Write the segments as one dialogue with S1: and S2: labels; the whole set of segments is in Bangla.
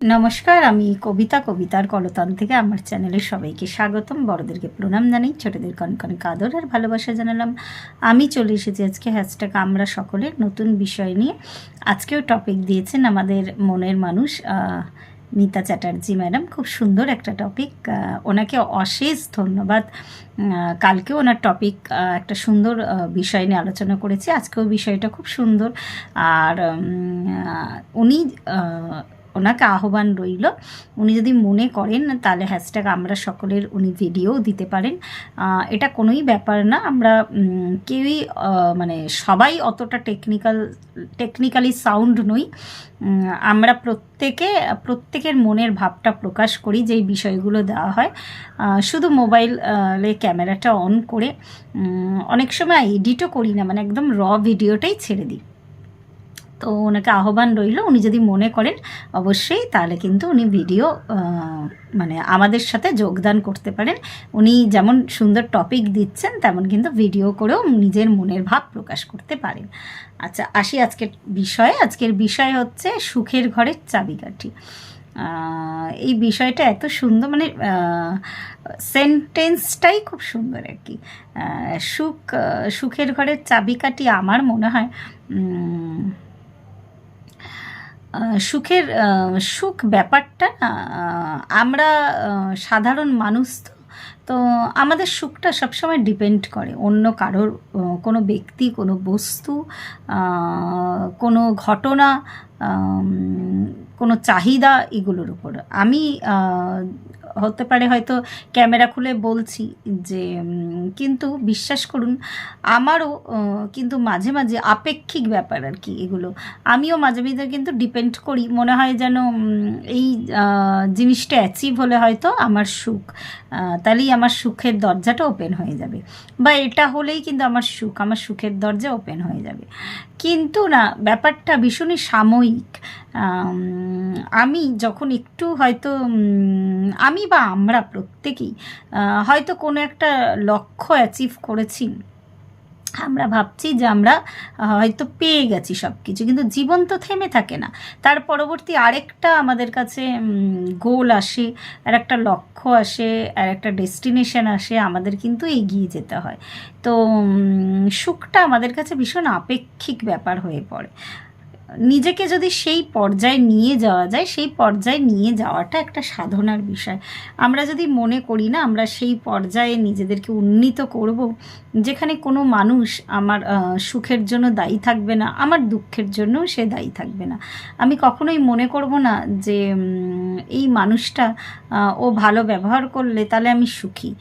S1: নমস্কার আমি কবিতা কবিতার কলতান থেকে আমার চ্যানেলে সবাইকে স্বাগতম। বড়দেরকে প্রণাম জানাই ছোটদের কনকনে কাদর আর ভালোবাসা জানালাম। আমি চলে এসেছি আজকে হ্যাশট্যাগ আমরা সকলের নতুন বিষয় নিয়ে। আজকেও টপিক দিয়েছেন আমাদের মনের মানুষ মিতা চ্যাটার্জি ম্যাডাম। খুব সুন্দর একটা টপিক ওনাকে অশেষ ধন্যবাদ। উম, কালকেও ওনার টপিক একটা সুন্দর বিষয় নিয়ে আলোচনা করেছি। আজকেও বিষয়টা খুব সুন্দর। আর উনি ওনাকে আহ্বান রইল। উনি যদি মনে করেন, তাহলে হ্যাশট্যাগ আমরা সকলের উনি ভিডিও দিতে পারেন। এটা কোনোই ব্যাপার না। আমরা কেউই মানে সবাই অতটা টেকনিক্যাল টেকনিক্যালি সাউন্ড নই। আমরা প্রত্যেকে, প্রত্যেকের মনের ভাবটা প্রকাশ করি যেই বিষয়গুলো দেওয়া হয়। শুধু মোবাইলে ক্যামেরাটা অন করে অনেক সময় এডিটও করি না। মানে একদম র ভিডিওটাই ছেড়ে দিই। তো ওনাকে আহ্বান রইল, উনি যদি মনে করেন, অবশ্যই তাহলে কিন্তু উনি ভিডিও মানে আমাদের সাথে যোগদান করতে পারেন। উনি যেমন সুন্দর টপিক দিচ্ছেন, তেমন কিন্তু ভিডিও করেও নিজের মনের ভাব প্রকাশ করতে পারেন। আচ্ছা আসি আজকের বিষয়ে। আজকের বিষয় হচ্ছে সুখের ঘরের চাবিকাঠি। এই বিষয়টা এত সুন্দর মানে সেন্টেন্সটাই খুব সুন্দর আর কি। সুখ, সুখের ঘরের চাবিকাঠি আমার মনে হয় সুখের সুখ ব্যাপারটা না আমরা সাধারণ মানুষ তো তো আমাদের সুখটা সবসময় ডিপেন্ড করে। অন্য কারোর কোনো ব্যক্তি, কোনো বস্তু কোনো ঘটনা কোনো চাহিদা এগুলোর উপর। আমি হতে পারে হয়তো ক্যামেরা খুলে বলছি যে কিন্তু বিশ্বাস করুন, আমারও কিন্তু মাঝে মাঝে আপেক্ষিক ব্যাপার আর কি এগুলো। আমিও মাঝে মাঝে কিন্তু ডিপেন্ড করি, মনে হয় যেন এই জিনিসটা অ্যাচিভ হলে হয়তো আমার সুখ তাহলেই আমার সুখের দরজাটা ওপেন হয়ে যাবে। বা এটা হলেই কিন্তু আমার সুখ, আমার সুখের দরজা ওপেন হয়ে যাবে। কিন্তু না, ব্যাপারটা ভীষণই সাময়িক। আম, আমি যখন একটু হয়তো আমি বা আমরা প্রত্যেকেই হয়তো কোনো একটা লক্ষ্য অ্যাচিভ করেছি আমরা ভাবছি যে আমরা হয়তো পেয়ে গেছি সব কিছু কিন্তু জীবন তো থেমে থাকে না। তার পরবর্তী আরেকটা আমাদের কাছে গোল আসে আর একটা লক্ষ্য আসে আর একটা ডেস্টিনেশন আসে আমাদের কিন্তু এগিয়ে যেতে হয়। তো সুখটা আমাদের কাছে ভীষণ আপেক্ষিক ব্যাপার হয়ে পড়ে। নিজেকে যদি সেই পর্যায়ে নিয়ে যাওয়া যায়, সেই পর্যায়ে নিয়ে যাওয়াটা একটা সাধনার বিষয়। আমরা যদি মনে করি না, আমরা সেই পর্যায়ে নিজেদেরকে উন্নীত করব, যেখানে কোনো মানুষ আমার সুখের জন্য দায়ী থাকবে না, আমার দুঃখের জন্যও সে দায়ী থাকবে না। আমি কখনোই মনে করব না যে এই মানুষটা ও ভালো ব্যবহার করলে তাহলে আমি সুখী।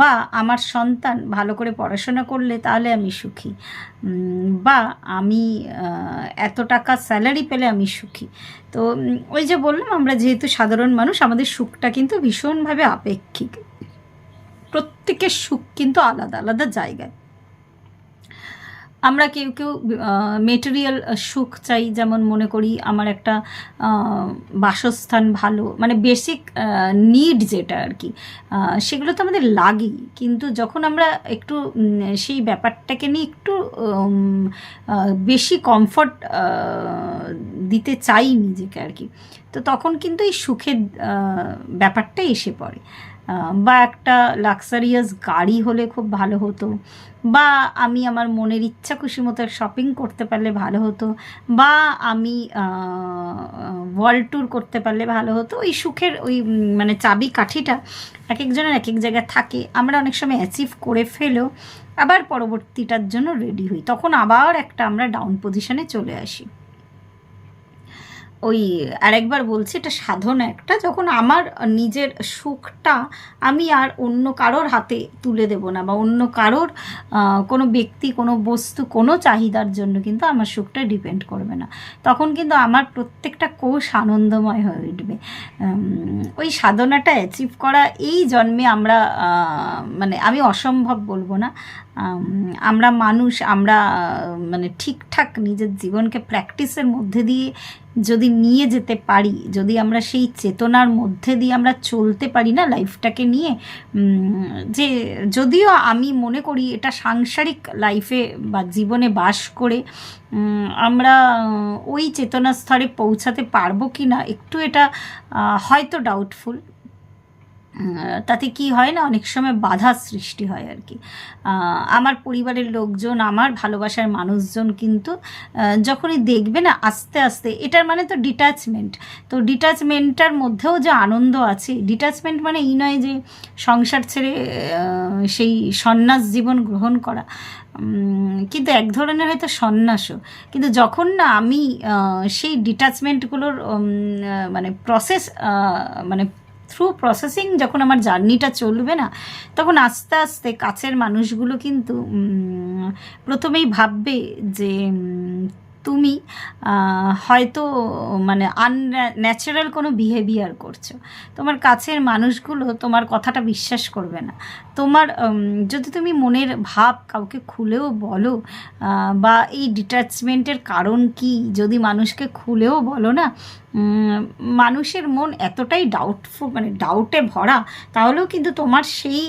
S1: বা আমার সন্তান ভালো করে পড়াশোনা করলে তাহলে আমি সুখী। বা আমি এত টাকা স্যালারি পেলে আমি সুখী। তো ওই যে বললাম আমরা যেহেতু সাধারণ মানুষ, আমাদের সুখটা কিন্তু ভীষণভাবে আপেক্ষিক। প্রত্যেকের সুখ কিন্তু আলাদা আলাদা জায়গায়। আমরা কেউ কেউ মেটেরিয়াল সুখ চাই, যেমন মনে করি আমার একটা বাসস্থান ভালো মানে বেসিক নিড যেটা আর কি সেগুলো তো আমাদের লাগেই। কিন্তু যখন আমরা একটু সেই ব্যাপারটাকে নিয়ে একটু বেশি কমফর্ট দিতে চাই নিজেকে আর কি, তো তখন কিন্তু এই সুখের ব্যাপারটা এসে পড়ে। বা একটা লাক্সারিয়াস গাড়ি হলে খুব ভালো হতো বা আমি আমার মনের ইচ্ছা খুশি মতো শপিং করতে পারলে ভালো হতো, বা আমি ওয়ার্ল্ড ট্যুর করতে পারলে ভালো হতো। ওই সুখের ওই মানে চাবি কাঠিটা এক একজনের এক এক জায়গায় থাকে, আমরা অনেক সময় অ্যাচিভ করে ফেলেও আবার পরবর্তীটার জন্য রেডি হই। তখন আবার একটা আমরা ডাউন পজিশনে চলে আসি। ওই আরেকবার বলছি, এটা সাধনা একটা। যখন আমার নিজের সুখটা আমি আর অন্য কারোর হাতে তুলে দেব না বা অন্য কারোর কোনো ব্যক্তি, কোনো বস্তু, কোনো চাহিদার জন্য কিন্তু আমার সুখটা ডিপেন্ড করবে না। তখন কিন্তু আমার প্রত্যেকটা কোষ আনন্দময় হয়ে উঠবে। ওই সাধনাটা অ্যাচিভ করা, এই জন্মে আমরা মানে আমি অসম্ভব বলব না। আমরা মানুষ, আমরা মানে ঠিকঠাক নিজের জীবনকে প্র্যাকটিসের মধ্যে দিয়ে যদি নিয়ে যেতে পারি, যদি আমরা সেই চেতনার মধ্যে দিয়ে আমরা চলতে পারি না লাইফটাকে নিয়ে যে যদিও আমি মনে করি এটা সাংসারিক লাইফে বা জীবনে বাস করে আমরা ওই চেতনা স্তরে পৌঁছাতে পারব কি না একটু এটা হয়তো ডাউটফুল তাতে কি হয় না, অনেক সময় বাধা সৃষ্টি হয় আর কি। আমার পরিবারের লোকজন, আমার ভালোবাসার মানুষজন কিন্তু যখনই দেখবে না, আস্তে আস্তে, এটার মানে তো ডিট্যাচমেন্ট তো ডিট্যাচমেন্টটার মধ্যেও যে আনন্দ আছে ডিট্যাচমেন্ট মানে এই নয় যে সংসার ছেড়ে সেই সন্ন্যাস জীবন গ্রহণ করা। কিন্তু এক ধরনের হয়তো সন্ন্যাসও। কিন্তু যখন না আমি সেই ডিট্যাচমেন্টগুলোর মানে প্রসেস মানে থ্রু প্রসেসিং যখন আমার জার্নিটা চলবে না, তখন আস্তে আস্তে কাছের মানুষগুলো কিন্তু প্রথমেই ভাববে যে তুমি হয়তো মানে আনন্যাচারাল কোনো বিহেভিয়ার করছ। তোমার কাছের মানুষগুলো তোমার কথাটা বিশ্বাস করবে না। তোমার যদি তুমি মনের ভাব কাউকে খুলেও বলো বা এই ডিট্যাচমেন্টের কারণ কি, যদি মানুষকে খুলেও বলো না মানুষের মন এতটাই ডাউটফুল মানে ডাউটে ভরা, তাহলেও কিন্তু তোমার সেই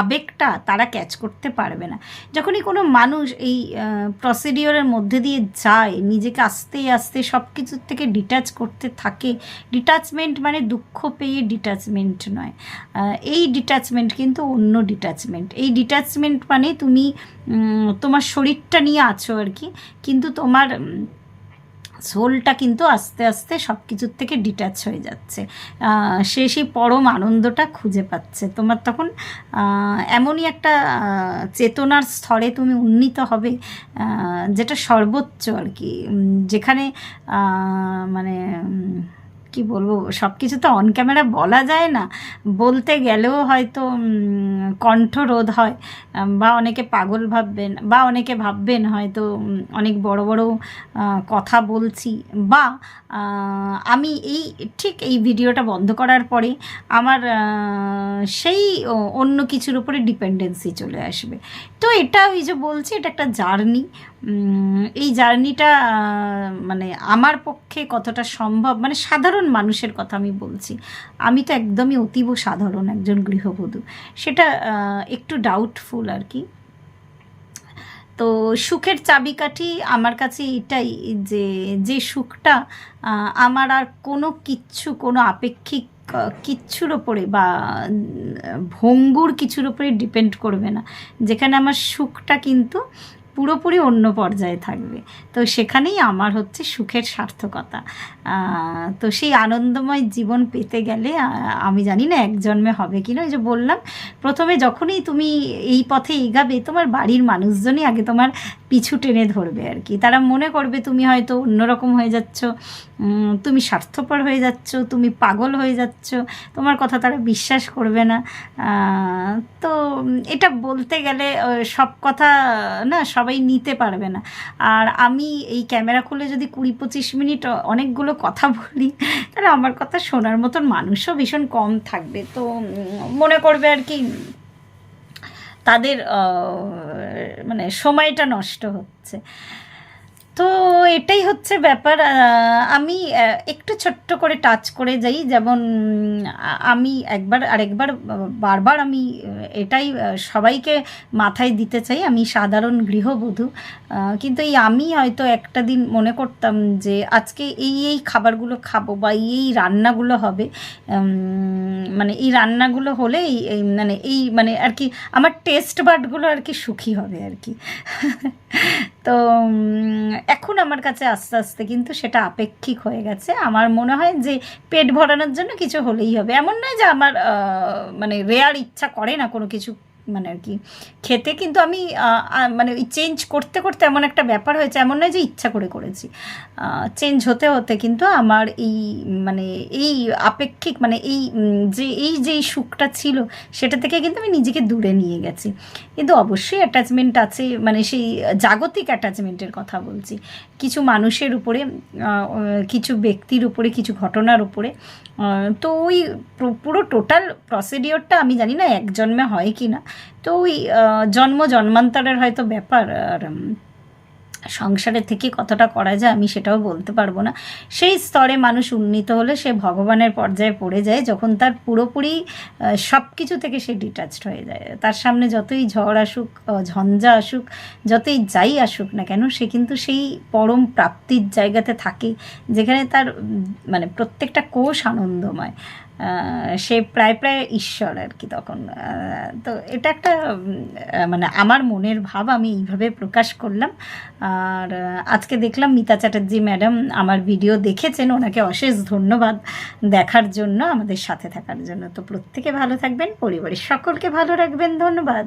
S1: আবেগটা তারা ক্যাচ করতে পারবে না। যখনই কোনো মানুষ এই প্রসিডিওরের মধ্যে দিয়ে যায়, নিজেকে আস্তে আস্তে সব কিছুর থেকে ডিট্যাচ করতে থাকে ডিট্যাচমেন্ট মানে দুঃখ পেয়ে ডিট্যাচমেন্ট নয়। এই ডিট্যাচমেন্ট কিন্তু অন্য ডিট্যাচমেন্ট এই ডিট্যাচমেন্ট মানে তুমি তোমার শরীরটা নিয়ে আছো আর কি, কিন্তু তোমার সোলটা কিন্তু আস্তে আস্তে সব কিছুর থেকে ডিট্যাচ হয়ে যাচ্ছে। সে সেই পরম আনন্দটা খুঁজে পাচ্ছে। তোমার তখন এমনই একটা চেতনার স্তরে তুমি উন্নীত হবে যেটা সর্বোচ্চ আর কি। যেখানে মানে কি বলব সব কিছু তো অন ক্যামেরা বলা যায় না। বলতে গেলেও হয়তো উম, কণ্ঠরোধ হয় বা অনেকে পাগল ভাববেন বা অনেকে ভাববেন হয়তো অনেক বড় বড় কথা বলছি বা আমি এই ঠিক এই ভিডিওটা বন্ধ করার পরে আমার সেই অন্য কিছুর উপরে ডিপেন্ডেন্সি চলে আসবে। তো এটা ওই যে বলছি এটা একটা জার্নি এই জার্নিটা মানে আমার পক্ষে কতটা সম্ভব মানে সাধারণ মানুষের কথা আমি বলছি। আমি তো একদমই অতীব সাধারণ একজন গৃহবধূ। সেটা একটু ডাউটফুল আর কি। তো সুখের চাবিকাঠি আমার কাছে এটাই যে যে সুখটা আমার আর কোনো কিচ্ছু, কোনো আপেক্ষিক কিচ্ছুর ওপরে বা ভঙ্গুর কিছুর ওপরে ডিপেন্ড করবে না। যেখানে আমার সুখটা কিন্তু পুরোপুরি অন্য পর্যায়ে থাকবে। তো সেখানেই আমার হচ্ছে সুখের সার্থকতা। তো সেই আনন্দময় জীবন পেতে গেলে আমি জানি না এক জন্মে হবে কি না যে বললাম, প্রথমে যখনই তুমি এই পথে এগাবে, তোমার বাড়ির মানুষজনই আগে তোমার পিছু টেনে ধরবে আর কি। তারা মনে করবে তুমি হয়তো অন্যরকম হয়ে যাচ্ছ তুমি স্বার্থপর হয়ে যাচ্ছ, তুমি পাগল হয়ে যাচ্ছ, তোমার কথা তারা বিশ্বাস করবে না। তো এটা বলতে গেলে সব কথা, না সবাই নিতে পারবে না। আর আমি এই ক্যামেরা খুলে যদি কুড়ি পঁচিশ মিনিট অনেকগুলো কথা বলি, তাহলে আমার কথা শোনার মতন মানুষও ভীষণ কম থাকবে। তো মনে করবে আর কি, তাদের মানে সময়টা নষ্ট হচ্ছে। এটাই হচ্ছে ব্যাপার আমি একটু ছোট্ট করে টাচ করে যাই, যেমন আমি একবার, আরেকবার, বারবার আমি এটাই সবাইকে মাথায় দিতে চাই, আমি সাধারণ গৃহবধূ কিন্তু এই আমি হয়তো একটা দিন মনে করতাম যে আজকে এই এই খাবারগুলো খাব বা এই এই রান্নাগুলো হবে মানে এই রান্নাগুলো হলে এই মানে এই মানে আর কি, আমার টেস্ট বাটগুলো আর কি সুখী হবে আর কি। তো এখন আমার কাছে আস্তে আস্তে কিন্তু সেটা আপেক্ষিক হয়ে গেছে। আমার মনে হয় যে পেট ভরানোর জন্য কিছু হলেই হবে। এমন নয় যে আমার মানে রেয়ার ইচ্ছা করে না কোনো কিছু মানে আর কি, খেতে কিন্তু আমি মানে ওই চেঞ্জ করতে করতে এমন একটা ব্যাপার হয়েছে, এমন নয় যে ইচ্ছা করে করেছি। চেঞ্জ হতে হতে কিন্তু আমার এই মানে এই আপেক্ষিক মানে এই যে এই যে সুখটা ছিল, সেটা থেকে কিন্তু আমি নিজেকে দূরে নিয়ে গেছি। কিন্তু অবশ্যই অ্যাটাচমেন্ট আছে মানে সেই জাগতিক অ্যাটাচমেন্টের কথা বলছি। কিছু মানুষের উপরে কিছু ব্যক্তির উপরে, কিছু ঘটনার উপরে তো ওই পুরো টোটাল প্রসিডিওরটা আমি জানি না এক জন্মে হয় কি না তো ওই জন্ম জন্মান্তরের হয়তো ব্যাপার, আর সংসারে থেকে কতটা করা যায় আমি সেটাও বলতে পারব না। সেই স্তরে মানুষ উন্নীত হলে সে ভগবানের পর্যায়ে পড়ে যায়, যখন তার পুরোপুরি সব কিছু থেকে সে ডিটাচড হয়ে যায়। তার সামনে যতই ঝড় আসুক ঝঞ্ঝা আসুক, যতই যাই আসুক না কেন, সে কিন্তু সেই পরম প্রাপ্তির জায়গাতে থাকে, যেখানে তার মানে প্রত্যেকটা কোষ আনন্দময়। সে প্রায় প্রায় ঈশ্বর আর কি তখন। তো এটা একটা মানে আমার মনের ভাব, আমি এইভাবে প্রকাশ করলাম। আর আজকে দেখলাম মিতা চ্যাটার্জি ম্যাডাম আমার ভিডিও দেখেছেন, ওনাকে অশেষ ধন্যবাদ দেখার জন্য, আমাদের সাথে থাকার জন্য। তো প্রত্যেকে ভালো থাকবেন, পরিবারের সকলকে ভালো রাখবেন, ধন্যবাদ।